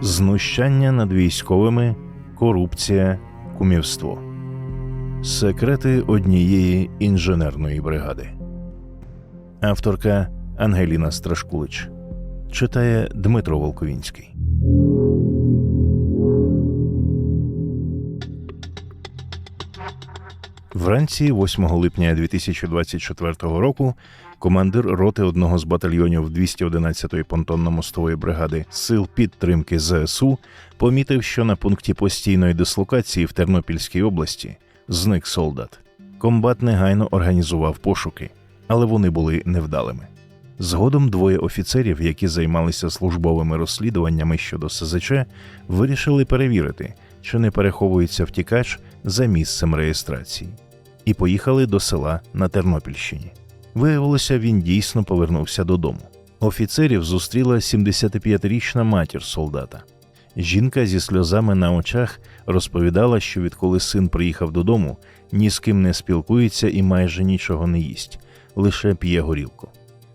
знущання над військовими, корупція, кумівство. Секрети однієї інженерної бригади. Авторка Ангеліна Страшкулич. Читає Дмитро Волковінський. Вранці 8 липня 2024 року командир роти одного з батальйонів 211-ї понтонно-мостової бригади сил підтримки ЗСУ помітив, що на пункті постійної дислокації в Тернопільській області зник солдат. Комбат негайно організував пошуки, але вони були невдалими. Згодом двоє офіцерів, які займалися службовими розслідуваннями щодо СЗЧ, вирішили перевірити, чи не переховується втікач за місцем реєстрації, і поїхали до села на Тернопільщині. Виявилося, він дійсно повернувся додому. Офіцерів зустріла 75-річна матір солдата. Жінка зі сльозами на очах розповідала, що відколи син приїхав додому, ні з ким не спілкується і майже нічого не їсть, лише п'є горілку.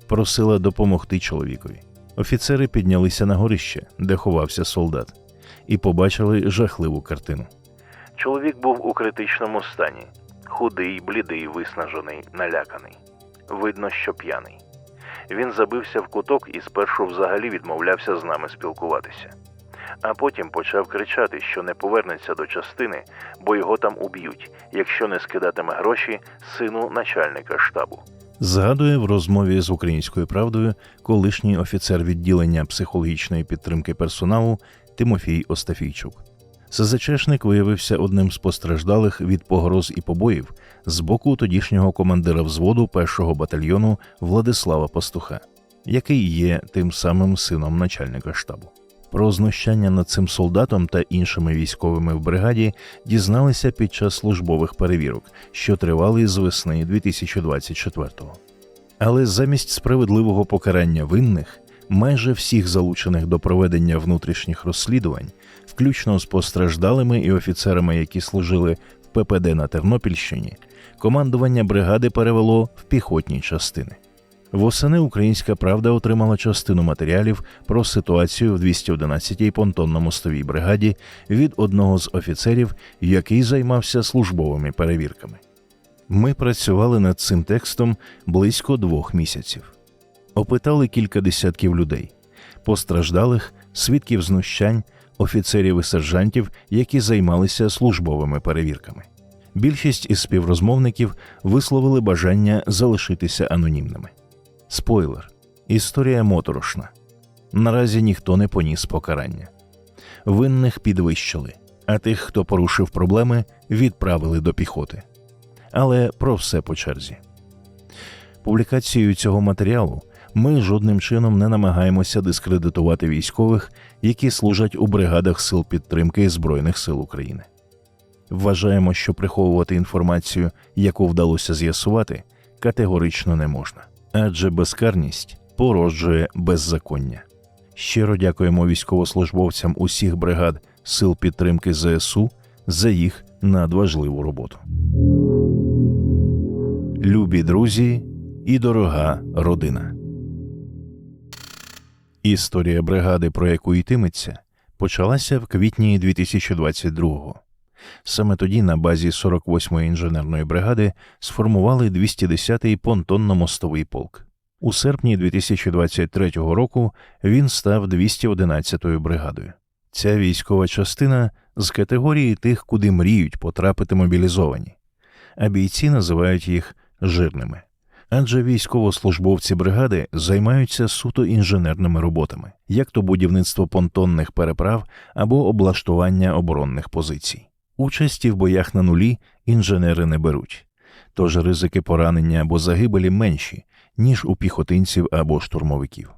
Просила допомогти чоловікові. Офіцери піднялися на горище, де ховався солдат, і побачили жахливу картину. Чоловік був у критичному стані: худий, блідий, виснажений, наляканий. Видно, що п'яний. Він забився в куток і спершу взагалі відмовлявся з нами спілкуватися. А потім почав кричати, що не повернеться до частини, бо його там уб'ють, якщо не скидатиме гроші сину начальника штабу. Згадує в розмові з українською правдою колишній офіцер відділення психологічної підтримки персоналу Тимофій Остафійчук. СЗЧшник виявився одним з постраждалих від погроз і побоїв з боку тодішнього командира взводу першого батальйону Владислава Пастуха, який є тим самим сином начальника штабу. Про знущання над цим солдатом та іншими військовими в бригаді дізналися під час службових перевірок, що тривали з весни 2024-го. Але замість справедливого покарання винних, майже всіх залучених до проведення внутрішніх розслідувань, включно з постраждалими і офіцерами, які служили в ППД на Тернопільщині, командування бригади перевело в піхотні частини. Восени Українська Правда отримала частину матеріалів про ситуацію в 211-й понтонно-мостовій бригаді від одного з офіцерів, який займався службовими перевірками. Ми працювали над цим текстом близько двох місяців. Опитали кілька десятків людей, постраждалих, свідків знущань, офіцерів і сержантів, які займалися службовими перевірками. Більшість із співрозмовників висловили бажання залишитися анонімними. Спойлер. Історія моторошна. Наразі ніхто не поніс покарання. Винних підвищили, а тих, хто порушив проблеми, відправили до піхоти. Але про все по черзі. Публікацією цього матеріалу ми жодним чином не намагаємося дискредитувати військових, які служать у бригадах сил підтримки Збройних сил України. Вважаємо, що приховувати інформацію, яку вдалося з'ясувати, категорично не можна адже безкарність породжує беззаконня. Щиро дякуємо військовослужбовцям усіх бригад сил підтримки ЗСУ за їх надважливу роботу. Любі друзі і дорога родина. Історія бригади, про яку йтиметься, почалася в квітні 2022-го. Саме тоді на базі 48-ї інженерної бригади сформували 210-й понтонно-мостовий полк. У серпні 2023 року він став 211-ю бригадою. Ця військова частина з категорії тих, куди мріють потрапити мобілізовані, а бійці називають їх жирними. Адже військовослужбовці бригади займаються суто інженерними роботами, як то будівництво понтонних переправ або облаштування оборонних позицій. Участі в боях на нулі інженери не беруть, тож ризики поранення або загибелі менші, ніж у піхотинців або штурмовиків.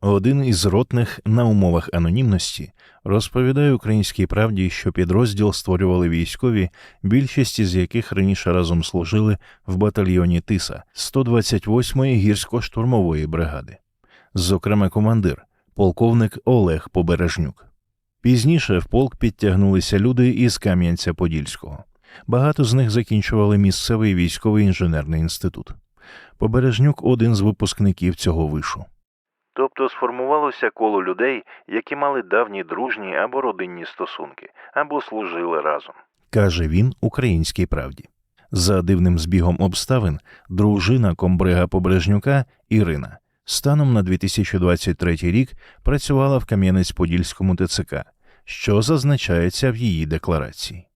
Один із ротних на умовах анонімності розповідає українській правді, що підрозділ створювали військові, більшість із яких раніше разом служили в батальйоні Тиса 128-ї гірсько-штурмової бригади, зокрема командир, полковник Олег Побережнюк. Пізніше в полк підтягнулися люди із Кам'янця-Подільського. Багато з них закінчували місцевий військовий інженерний інститут. Побережнюк один з випускників цього вишу. Тобто сформувалося коло людей, які мали давні дружні або родинні стосунки, або служили разом. Каже він українській правді. За дивним збігом обставин, дружина комбрига Побрежнюка Ірина станом на 2023 рік працювала в Кам'янець-Подільському ТЦК, що зазначається в її декларації.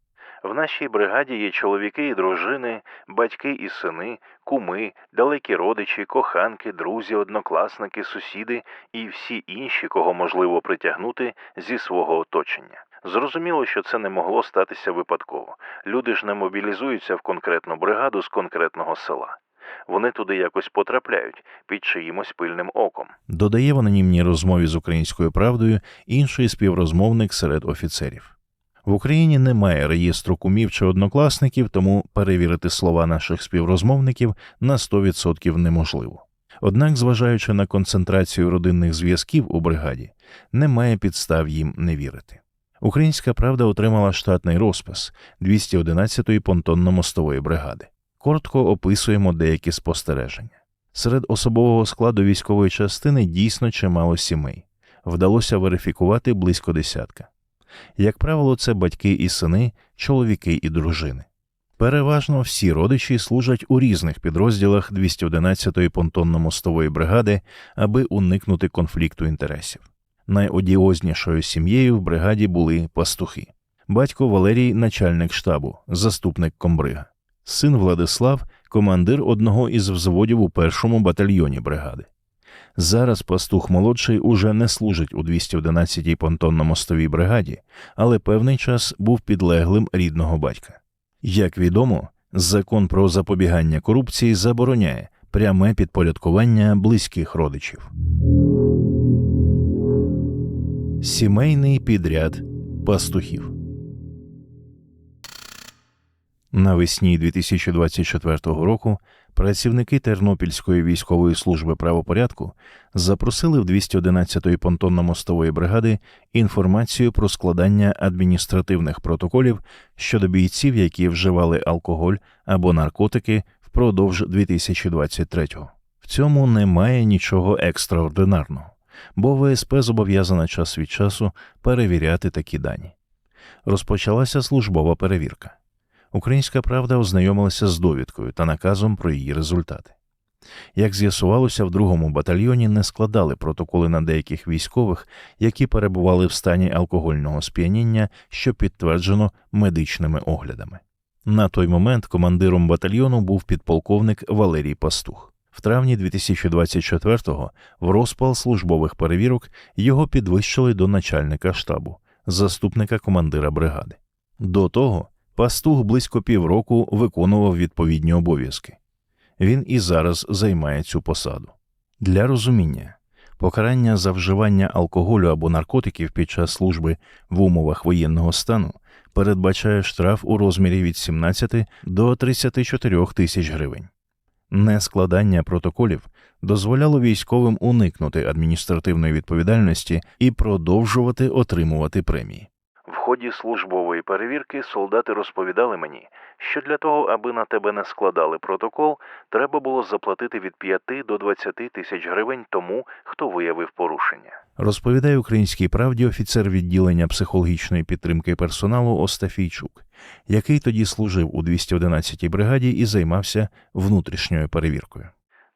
В нашій бригаді є чоловіки і дружини, батьки і сини, куми, далекі родичі, коханки, друзі, однокласники, сусіди і всі інші, кого можливо притягнути зі свого оточення. Зрозуміло, що це не могло статися випадково. Люди ж не мобілізуються в конкретну бригаду з конкретного села. Вони туди якось потрапляють під чиїмось пильним оком. Додає в анонімній розмові з українською правдою інший співрозмовник серед офіцерів. В Україні немає реєстру кумів чи однокласників, тому перевірити слова наших співрозмовників на 100% неможливо. Однак, зважаючи на концентрацію родинних зв'язків у бригаді, немає підстав їм не вірити. Українська правда отримала штатний розпис 211-ї понтонно-мостової бригади. Коротко описуємо деякі спостереження. Серед особового складу військової частини дійсно чимало сімей. Вдалося верифікувати близько десятка. Як правило, це батьки і сини, чоловіки і дружини. Переважно всі родичі служать у різних підрозділах 211-ї понтонно-мостової бригади, аби уникнути конфлікту інтересів. Найодіознішою сім'єю в бригаді були пастухи. Батько Валерій, начальник штабу, заступник комбрига, син Владислав, командир одного із взводів у першому батальйоні бригади. Зараз пастух молодший уже не служить у 211-й понтонно-мостовій бригаді, але певний час був підлеглим рідного батька. Як відомо, закон про запобігання корупції забороняє пряме підпорядкування близьких родичів. Сімейний підряд пастухів. Навесні 2024 року працівники Тернопільської військової служби правопорядку запросили в 211-ї понтонно-мостової бригади інформацію про складання адміністративних протоколів щодо бійців, які вживали алкоголь або наркотики впродовж 2023-го. В цьому немає нічого екстраординарного, бо ВСП зобов'язана час від часу перевіряти такі дані. Розпочалася службова перевірка. Українська правда ознайомилася з довідкою та наказом про її результати. Як з'ясувалося, в другому батальйоні не складали протоколи на деяких військових, які перебували в стані алкогольного сп'яніння, що підтверджено медичними оглядами. На той момент командиром батальйону був підполковник Валерій Пастух. В травні 2024-го в розпал службових перевірок його підвищили до начальника штабу, заступника командира бригади. До того Пастух близько півроку виконував відповідні обов'язки. Він і зараз займає цю посаду. Для розуміння покарання за вживання алкоголю або наркотиків під час служби в умовах воєнного стану передбачає штраф у розмірі від 17 до 34 тисяч гривень. Нескладання протоколів дозволяло військовим уникнути адміністративної відповідальності і продовжувати отримувати премії. В ході службової перевірки солдати розповідали мені, що для того, аби на тебе не складали протокол, треба було заплатити від 5 до 20 тисяч гривень тому, хто виявив порушення. Розповідає українській правді офіцер відділення психологічної підтримки персоналу Остафійчук, який тоді служив у 211-й бригаді і займався внутрішньою перевіркою.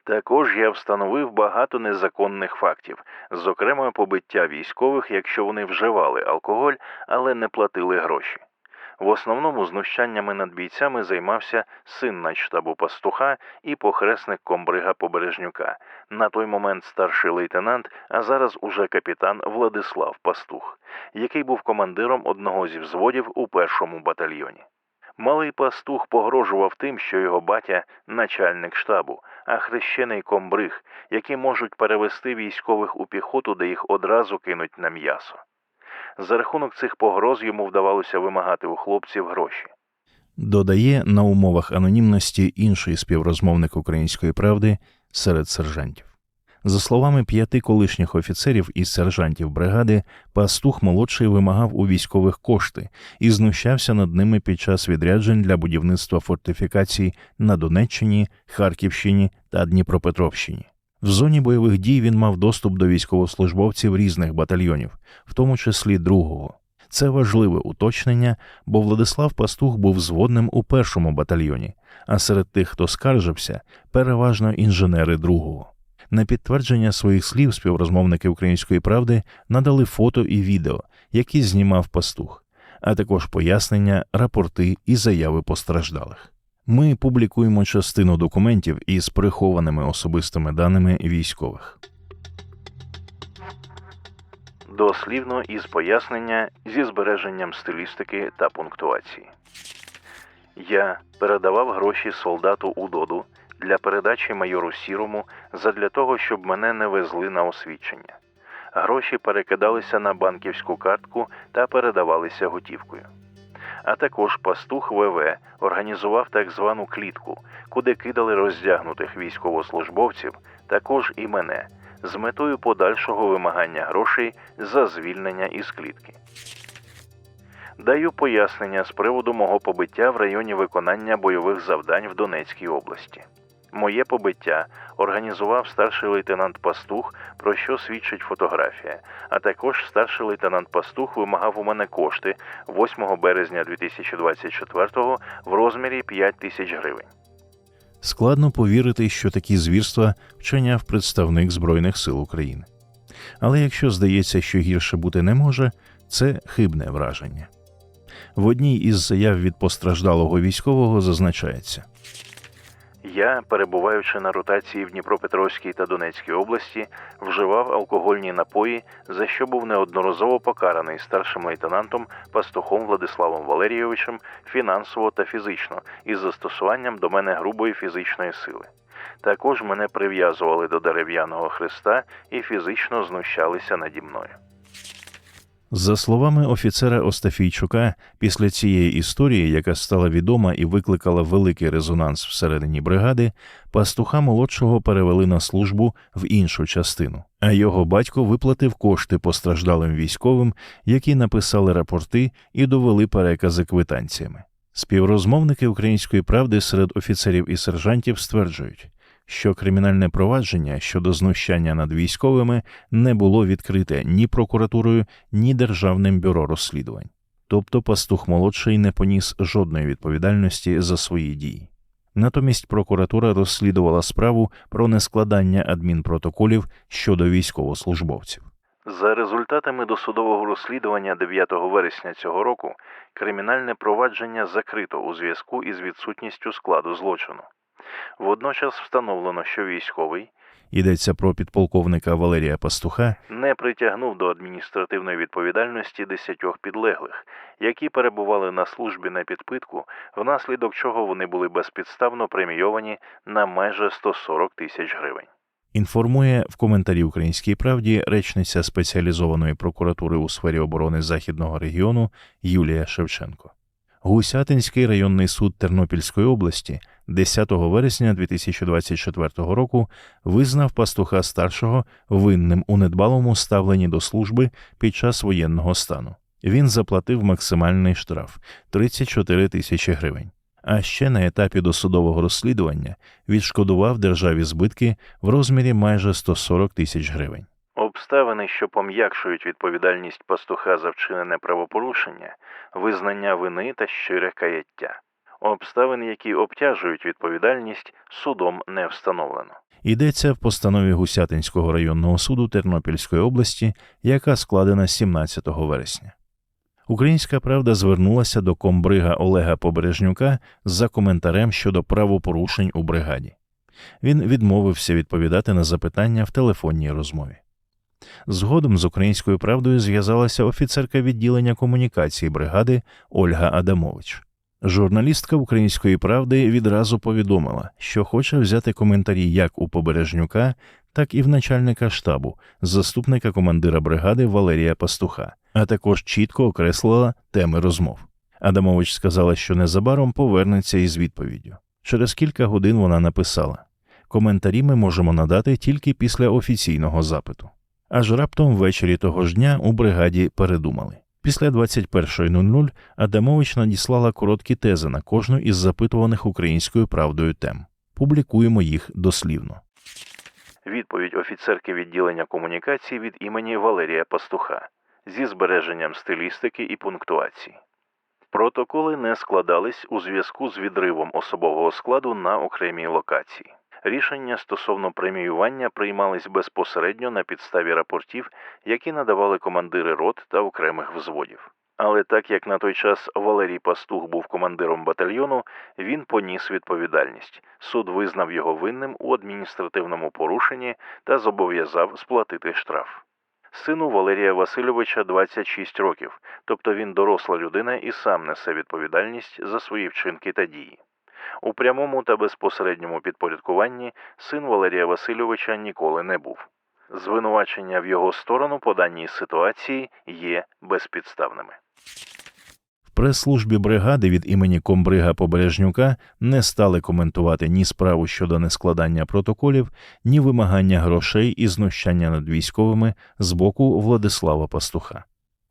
Також я встановив багато незаконних фактів, зокрема побиття військових, якщо вони вживали алкоголь, але не платили гроші. В основному знущаннями над бійцями займався син начштабу пастуха і похресник комбрига Побережнюка, на той момент старший лейтенант, а зараз уже капітан Владислав Пастух, який був командиром одного зі взводів у першому батальйоні. Малий пастух погрожував тим, що його батя начальник штабу, а хрещений комбриг, які можуть перевести військових у піхоту, де їх одразу кинуть на м'ясо. За рахунок цих погроз йому вдавалося вимагати у хлопців гроші. Додає на умовах анонімності інший співрозмовник української правди серед сержантів. За словами п'яти колишніх офіцерів і сержантів бригади, пастух молодший вимагав у військових кошти і знущався над ними під час відряджень для будівництва фортифікацій на Донеччині, Харківщині та Дніпропетровщині. В зоні бойових дій він мав доступ до військовослужбовців різних батальйонів, в тому числі другого. Це важливе уточнення, бо Владислав Пастух був зводним у першому батальйоні, а серед тих, хто скаржився, переважно інженери другого. На підтвердження своїх слів співрозмовники української правди надали фото і відео, які знімав пастух, а також пояснення, рапорти і заяви постраждалих. Ми публікуємо частину документів із прихованими особистими даними військових. Дослівно із пояснення зі збереженням стилістики та пунктуації. Я передавав гроші солдату Удоду для передачі майору Сірому задля того, щоб мене не везли на освідчення. Гроші перекидалися на банківську картку та передавалися готівкою. А також пастух ВВ організував так звану клітку, куди кидали роздягнутих військовослужбовців, також і мене, з метою подальшого вимагання грошей за звільнення із клітки. Даю пояснення з приводу мого побиття в районі виконання бойових завдань в Донецькій області. Моє побиття організував старший лейтенант Пастух, про що свідчить фотографія. А також старший лейтенант Пастух вимагав у мене кошти 8 березня 2024-го в розмірі 5 тисяч гривень. Складно повірити, що такі звірства вчиняв представник Збройних сил України. Але якщо здається, що гірше бути не може, це хибне враження. В одній із заяв від постраждалого військового зазначається. Я, перебуваючи на ротації в Дніпропетровській та Донецькій області, вживав алкогольні напої, за що був неодноразово покараний старшим лейтенантом пастухом Владиславом Валерійовичем фінансово та фізично із застосуванням до мене грубої фізичної сили. Також мене прив'язували до дерев'яного хреста і фізично знущалися наді мною. За словами офіцера Остафійчука, після цієї історії, яка стала відома і викликала великий резонанс всередині бригади, пастуха молодшого перевели на службу в іншу частину, а його батько виплатив кошти постраждалим військовим, які написали рапорти і довели перекази квитанціями. Співрозмовники української правди серед офіцерів і сержантів стверджують, що кримінальне провадження щодо знущання над військовими не було відкрите ні прокуратурою, ні Державним бюро розслідувань. Тобто пастух молодший не поніс жодної відповідальності за свої дії. Натомість прокуратура розслідувала справу про нескладання адмінпротоколів щодо військовослужбовців. За результатами досудового розслідування 9 вересня цього року кримінальне провадження закрито у зв'язку із відсутністю складу злочину. Водночас встановлено, що військовий йдеться про підполковника Валерія Пастуха, не притягнув до адміністративної відповідальності десятьох підлеглих, які перебували на службі на підпитку, внаслідок чого вони були безпідставно премійовані на майже 140 тисяч гривень. Інформує в коментарі Українській правді речниця спеціалізованої прокуратури у сфері оборони західного регіону Юлія Шевченко. Гусятинський районний суд Тернопільської області 10 вересня 2024 року визнав пастуха старшого винним у недбалому ставленні до служби під час воєнного стану. Він заплатив максимальний штраф 34 тисячі гривень. А ще на етапі досудового розслідування відшкодував державі збитки в розмірі майже 140 тисяч гривень. Обставини, що пом'якшують відповідальність пастуха за вчинене правопорушення, визнання вини та щире каяття. Обставини, які обтяжують відповідальність, судом не встановлено. Йдеться в постанові Гусятинського районного суду Тернопільської області, яка складена 17 вересня. Українська правда звернулася до комбрига Олега Побережнюка за коментарем щодо правопорушень у бригаді. Він відмовився відповідати на запитання в телефонній розмові. Згодом з українською правдою зв'язалася офіцерка відділення комунікації бригади Ольга Адамович. Журналістка української правди відразу повідомила, що хоче взяти коментарі як у Побережнюка, так і в начальника штабу, заступника командира бригади Валерія Пастуха, а також чітко окреслила теми розмов. Адамович сказала, що незабаром повернеться із відповіддю. Через кілька годин вона написала: коментарі ми можемо надати тільки після офіційного запиту. Аж раптом ввечері того ж дня у бригаді передумали. Після 21.00 Адамович надіслала короткі тези на кожну із запитуваних українською правдою тем. Публікуємо їх дослівно. Відповідь офіцерки відділення комунікацій від імені Валерія Пастуха зі збереженням стилістики і пунктуації. Протоколи не складались у зв'язку з відривом особового складу на окремій локації. Рішення стосовно преміювання приймались безпосередньо на підставі рапортів, які надавали командири рот та окремих взводів. Але так як на той час Валерій Пастух був командиром батальйону, він поніс відповідальність. Суд визнав його винним у адміністративному порушенні та зобов'язав сплатити штраф. Сину Валерія Васильовича 26 років, тобто він доросла людина і сам несе відповідальність за свої вчинки та дії. У прямому та безпосередньому підпорядкуванні син Валерія Васильовича ніколи не був. Звинувачення в його сторону по даній ситуації є безпідставними. В прес-службі бригади від імені комбрига Побережнюка не стали коментувати ні справу щодо нескладання протоколів, ні вимагання грошей і знущання над військовими з боку Владислава Пастуха.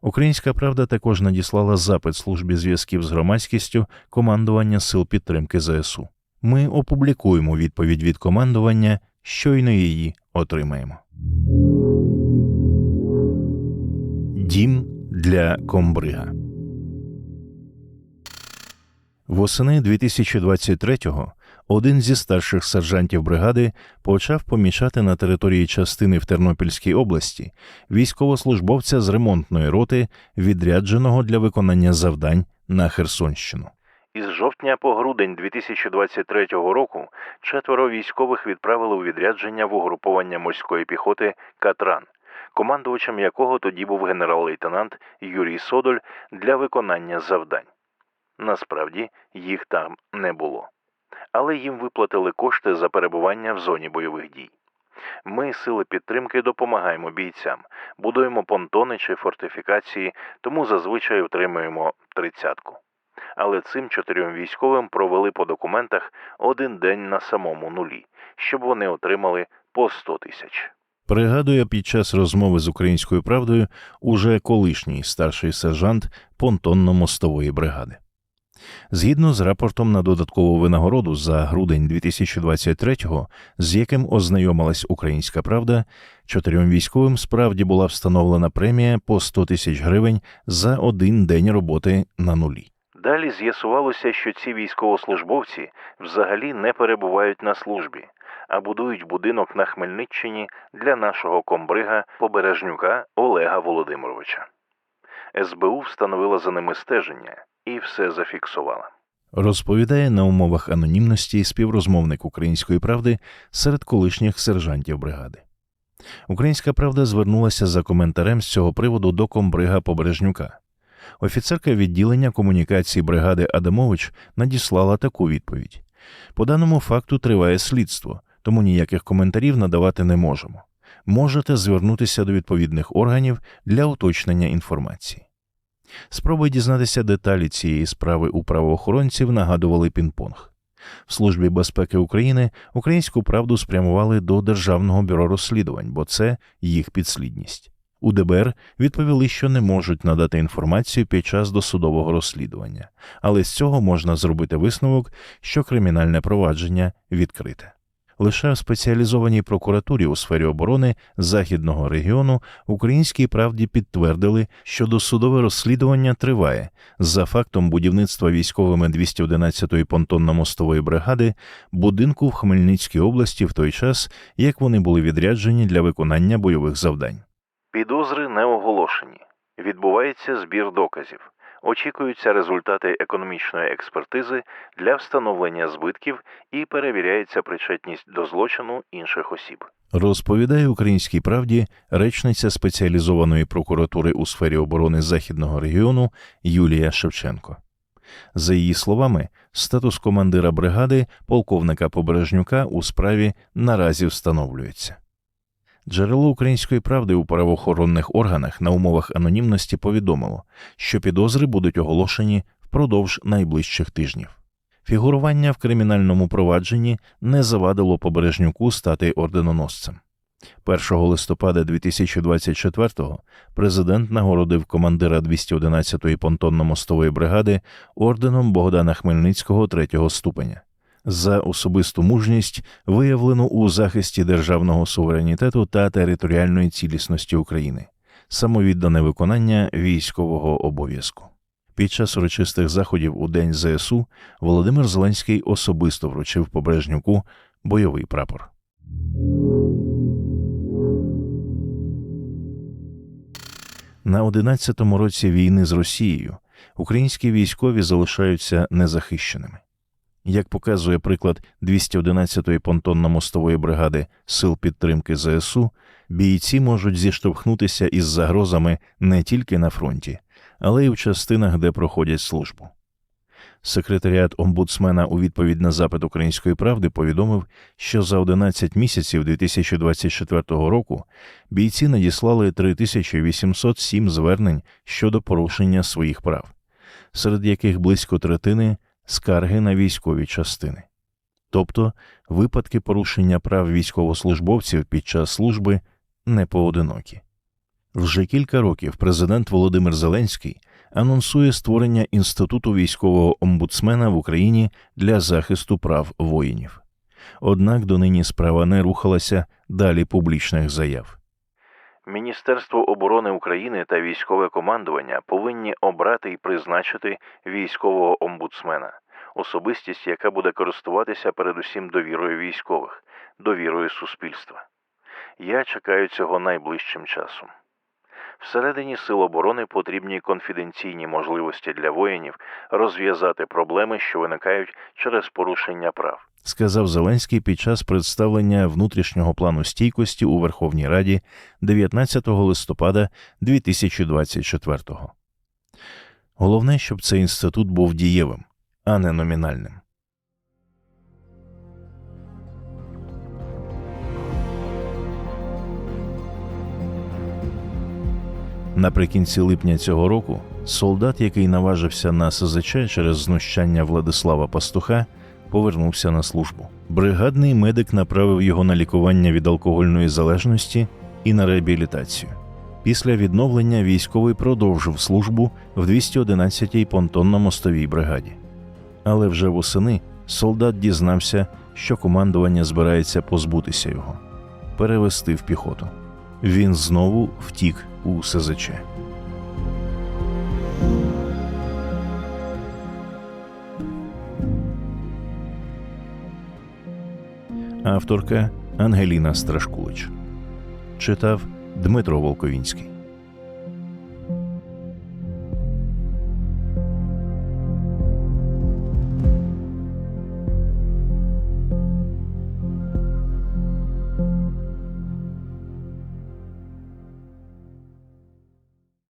Українська правда також надіслала запит службі зв'язків з громадськістю командування сил підтримки ЗСУ. Ми опублікуємо відповідь від командування, щойно її отримаємо. Дім для комбрига. Восени 2023-го один зі старших сержантів бригади почав помічати на території частини в Тернопільській області військовослужбовця з ремонтної роти, відрядженого для виконання завдань на Херсонщину. Із жовтня по грудень 2023 року четверо військових відправили у відрядження в угруповання морської піхоти Катран, командувачем якого тоді був генерал-лейтенант Юрій Содоль для виконання завдань. Насправді їх там не було, але їм виплатили кошти за перебування в зоні бойових дій. Ми, сили підтримки, допомагаємо бійцям, будуємо понтони чи фортифікації, тому зазвичай отримуємо тридцятку. Але цим чотирьом військовим провели по документах один день на самому нулі, щоб вони отримали по 100 тисяч. Пригадує під час розмови з українською правдою уже колишній старший сержант понтонно-мостової бригади. Згідно з рапортом на додаткову винагороду за грудень 2023-го, з яким ознайомилась Українська Правда, чотирьом військовим справді була встановлена премія по 100 тисяч гривень за один день роботи на нулі. Далі з'ясувалося, що ці військовослужбовці взагалі не перебувають на службі, а будують будинок на Хмельниччині для нашого комбрига Побережнюка Олега Володимировича. СБУ встановила за ними стеження і все зафіксувала. Розповідає на умовах анонімності співрозмовник української правди серед колишніх сержантів бригади. Українська правда звернулася за коментарем з цього приводу до комбрига Побережнюка. Офіцерка відділення комунікації бригади Адамович надіслала таку відповідь: по даному факту триває слідство, тому ніяких коментарів надавати не можемо. Можете звернутися до відповідних органів для уточнення інформації. Спроби дізнатися деталі цієї справи у правоохоронців нагадували пінг-понг. В Службі безпеки України українську правду спрямували до Державного бюро розслідувань, бо це їх підслідність. У ДБР відповіли, що не можуть надати інформацію під час досудового розслідування, але з цього можна зробити висновок, що кримінальне провадження відкрите. Лише в спеціалізованій прокуратурі у сфері оборони західного регіону українській правді підтвердили, що досудове розслідування триває за фактом будівництва військовими 211-ї понтонно-мостової бригади будинку в Хмельницькій області в той час, як вони були відряджені для виконання бойових завдань. Підозри не оголошені. Відбувається збір доказів. Очікуються результати економічної експертизи для встановлення збитків і перевіряється причетність до злочину інших осіб. Розповідає українській правді речниця спеціалізованої прокуратури у сфері оборони західного регіону Юлія Шевченко. За її словами, статус командира бригади полковника Побережнюка у справі наразі встановлюється. Джерело української правди у правоохоронних органах на умовах анонімності повідомило, що підозри будуть оголошені впродовж найближчих тижнів. Фігурування в кримінальному провадженні не завадило побережнюку стати орденоносцем. 1 листопада 2024-го президент нагородив командира 211-ї понтонно-мостової бригади орденом Богдана Хмельницького третього ступеня. За особисту мужність, виявлену у захисті державного суверенітету та територіальної цілісності України, самовіддане виконання військового обов'язку. Під час урочистих заходів у День ЗСУ Володимир Зеленський особисто вручив Побережнюку бойовий прапор. На 11-му році війни з Росією українські військові залишаються незахищеними. Як показує приклад 211-ї понтонно-мостової бригади сил підтримки ЗСУ, бійці можуть зіштовхнутися із загрозами не тільки на фронті, але й у частинах, де проходять службу. Секретаріат омбудсмена у відповідь на запит Української правди повідомив, що за 11 місяців 2024 року бійці надіслали 3807 звернень щодо порушення своїх прав, серед яких близько третини скарги на військові частини. Тобто випадки порушення прав військовослужбовців під час служби не поодинокі. Вже кілька років президент Володимир Зеленський анонсує створення інституту військового омбудсмена в Україні для захисту прав воїнів. Однак донині справа не рухалася далі публічних заяв. Міністерство оборони України та військове командування повинні обрати і призначити військового омбудсмена, особистість, яка буде користуватися передусім довірою військових, довірою суспільства. Я чекаю цього найближчим часом. Всередині сил оборони потрібні конфіденційні можливості для воїнів розв'язати проблеми, що виникають через порушення прав, сказав Зеленський під час представлення внутрішнього плану стійкості у Верховній Раді 19 листопада 2024-го. Головне, щоб цей інститут був дієвим, а не номінальним. Наприкінці липня цього року солдат, який наважився на СЗЧ через знущання Владислава Пастуха, повернувся на службу. Бригадний медик направив його на лікування від алкогольної залежності і на реабілітацію. Після відновлення військовий продовжив службу в 211-й понтонно-мостовій бригаді. Але вже восени солдат дізнався, що командування збирається позбутися його, перевести в піхоту. Він знову втік у СЗЧ. Авторка Ангеліна Страшкулич читав Дмитро Волковінський.